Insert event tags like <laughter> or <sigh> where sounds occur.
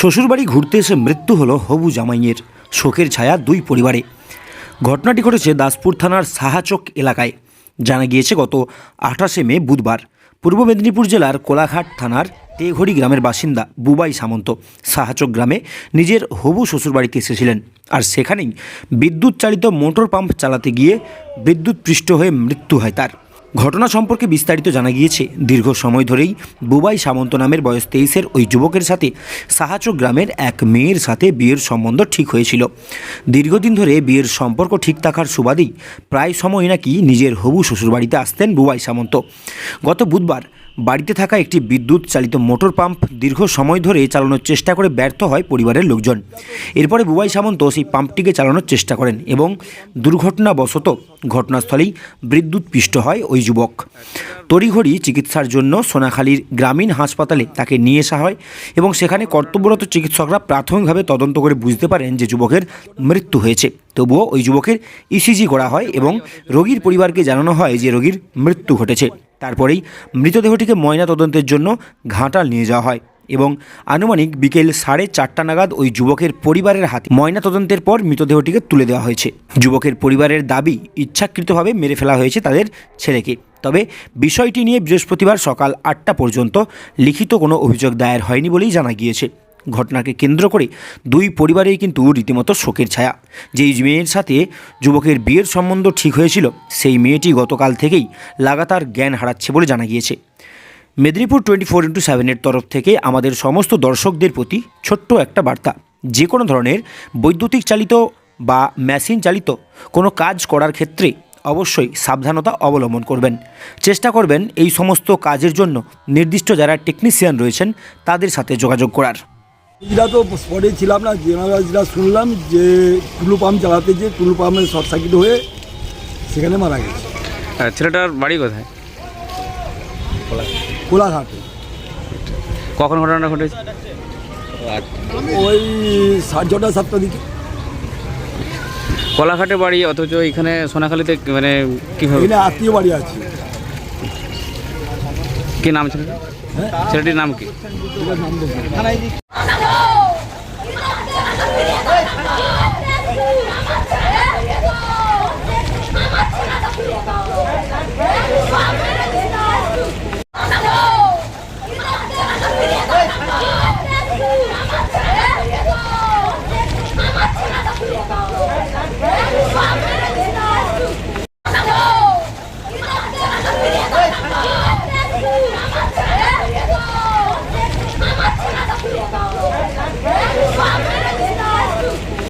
শ্বশুরবাড়ি ঘুরতে এসে মৃত্যু হলো হবু জামাইয়ের। শোকের ছায়া দুই পরিবারে। ঘটনাটি ঘটেছে দাসপুর থানার সাহাচক এলাকায়। জানা গিয়েছে, গত আঠাশে মে বুধবার পূর্ব মেদিনীপুর জেলার কোলাঘাট থানার তেঘড়ি গ্রামের বাসিন্দা বুবাই সামন্ত সাহাচক গ্রামে নিজের হবু শ্বশুরবাড়িতে এসেছিলেন আর সেখানেই বিদ্যুৎ চালিত মোটর পাম্প চালাতে গিয়ে বিদ্যুৎ পৃষ্ঠ হয়ে মৃত্যু হয় তার। ঘটনা সম্পর্কে বিস্তারিত জানা গিয়েছে। দীর্ঘ সময় ধরেই বুবাই সামন্ত নামের বয়স তেইশের ওই যুবকের সাথে সাহাচক গ্রামের এক মেয়ের সাথে বিয়ের সম্বন্ধ ঠিক হয়েছিল। দীর্ঘদিন ধরে বিয়ের সম্পর্ক ঠিক থাকার সুবাদেই প্রায় সময় নাকি নিজের হবু শ্বশুরবাড়িতে আসতেন বুবাই সামন্ত। গত বুধবার বাড়িতে থাকা একটি বিদ্যুৎ চালিত মোটর পাম্প দীর্ঘ সময় ধরে চালানোর চেষ্টা করে ব্যর্থ হয় পরিবারের লোকজন। এরপরে বুবাই সামন্ত সেই পাম্পটিকে চালানোর চেষ্টা করেন এবং দুর্ঘটনাবশত ঘটনাস্থলেই বিদ্যুৎ পিষ্ট হয় ওই যুবক। তড়িঘড়ি চিকিৎসার জন্য সোনাখালীর গ্রামীণ হাসপাতালে তাকে নিয়ে আসা হয় এবং সেখানে কর্তব্যরত চিকিৎসকরা প্রাথমিকভাবে তদন্ত করে বুঝতে পারেন যে যুবকের মৃত্যু হয়েছে। তবুও ওই যুবকের ইসিজি করা হয় এবং রোগীর পরিবারকে জানানো হয় যে রোগীর মৃত্যু ঘটেছে। তারপরেই মৃতদেহটিকে ময়না তদন্তের জন্য ঘাটাল নিয়ে যাওয়া হয় এবং আনুমানিক বিকেল সাড়ে চারটা নাগাদ ওই যুবকের পরিবারের হাতে ময়না তদন্তের পর মৃতদেহটিকে তুলে দেওয়া হয়েছে। যুবকের পরিবারের দাবি ইচ্ছাকৃতভাবে মেরে ফেলা হয়েছে তাদের ছেলেকে। তবে বিষয়টি নিয়ে বৃহস্পতিবার সকাল আটটা পর্যন্ত লিখিত কোনো অভিযোগ দায়ের হয়নি বলেই জানা গিয়েছে। ঘটনাকে কেন্দ্র করে দুই পরিবারেই কিন্তু রীতিমতো শোকের ছায়া। যেই মেয়ের সাথে যুবকের বিয়ের সম্বন্ধ ঠিক হয়েছিল, সেই মেয়েটি গতকাল থেকেই লাগাতার জ্ঞান হারাচ্ছে বলে জানা গিয়েছে। মেদিনীপুর টোয়েন্টি ফোর ইন্টু সেভেনের তরফ থেকে আমাদের সমস্ত দর্শকদের প্রতি ছোট্ট একটা বার্তা। যে কোনো ধরনের বৈদ্যুতিক চালিত বা মেশিন চালিত কোনো কাজ করার ক্ষেত্রে অবশ্যই সাবধানতা অবলম্বন করবেন। চেষ্টা করবেন এই সমস্ত কাজের জন্য নির্দিষ্ট যারা টেকনিশিয়ান রয়েছেন, তাদের সাথে যোগাযোগ করার। যেটা তো স্পটে ছিলাম না যেটা শুনলাম যে টুলু পাম্প চালাতে যে টুলু পাম্পের শর্ট সার্কিট হয়ে সেখানে মারা গেছে। ছেলেটার বাড়ি কোথায়? কোলাঘাটে। কখন ঘটনাটা ঘটেছে? ওই সাড়ে ছটা সাতটার দিকে। কলাঘাটে বাড়ি অথচ এখানে সোনাখালীতে মানে কীভাবে? এখানে আত্মীয় বাড়ি আছে। কী নাম ছেলেটা হ্যাঁ। ছেলেটির নাম কি? Yeah. <laughs>